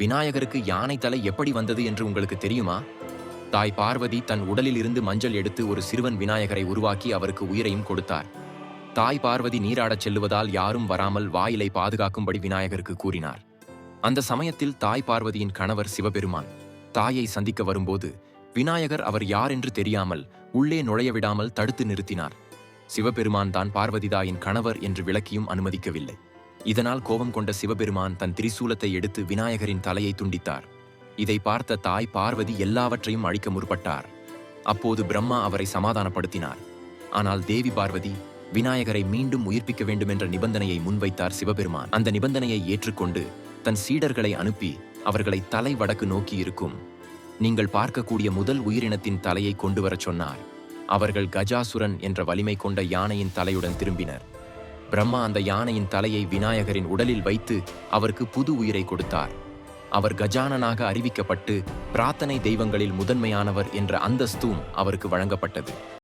விநாயகருக்கு யானை தலை எப்படி வந்தது என்று உங்களுக்கு தெரியுமா? தாய் பார்வதி தன் உடலில் இருந்து மஞ்சள் எடுத்து ஒரு சிறுவன் விநாயகரை உருவாக்கி அவருக்கு உயிரையும் கொடுத்தார். தாய் பார்வதி நீராடச் செல்லுவதால் யாரும் வராமல் வாயிலை பாதுகாக்கும்படி விநாயகருக்கு கூறினார். அந்த சமயத்தில் தாய் பார்வதியின் கணவர் சிவபெருமான் தாயை சந்திக்க வரும்போது விநாயகர் அவர் யார் என்று தெரியாமல் உள்ளே நுழைய விடாமல் தடுத்து நிறுத்தினார். சிவபெருமான் தான் பார்வதிதாயின் கணவர் என்று விளக்கியும் அனுமதிக்கவில்லை. இதனால் கோபம் கொண்ட சிவபெருமான் தன் திரிசூலத்தை எடுத்து விநாயகரின் தலையை துண்டித்தார். இதை பார்த்த தாய் பார்வதி எல்லாவற்றையும் அழிக்க முற்பட்டார். அப்போது பிரம்மா அவரை சமாதானப்படுத்தினார். ஆனால் தேவி பார்வதி விநாயகரை மீண்டும் உயிர்ப்பிக்க வேண்டும் என்ற நிபந்தனையை முன்வைத்தார் சிவபெருமான். அந்த நிபந்தனையை ஏற்றுக்கொண்டு தன் சீடர்களை அனுப்பி அவர்களை தலை வடக்கு நோக்கி இருக்கும். நீங்கள் பார்க்கக்கூடிய முதல் உயிரினத்தின் தலையை கொண்டு வரச் சொன்னார். அவர்கள் கஜாசுரன் என்ற வலிமை கொண்ட யானையின் தலையுடன் திரும்பினர். பிரம்மா அந்த யானையின் தலையை விநாயகரின் உடலில் வைத்து அவருக்கு புது உயிரை கொடுத்தார். அவர் கஜானனாக அறிவிக்கப்பட்டு பிரார்த்தனை தெய்வங்களில் முதன்மையானவர் என்ற அந்தஸ்தும் அவருக்கு வழங்கப்பட்டது.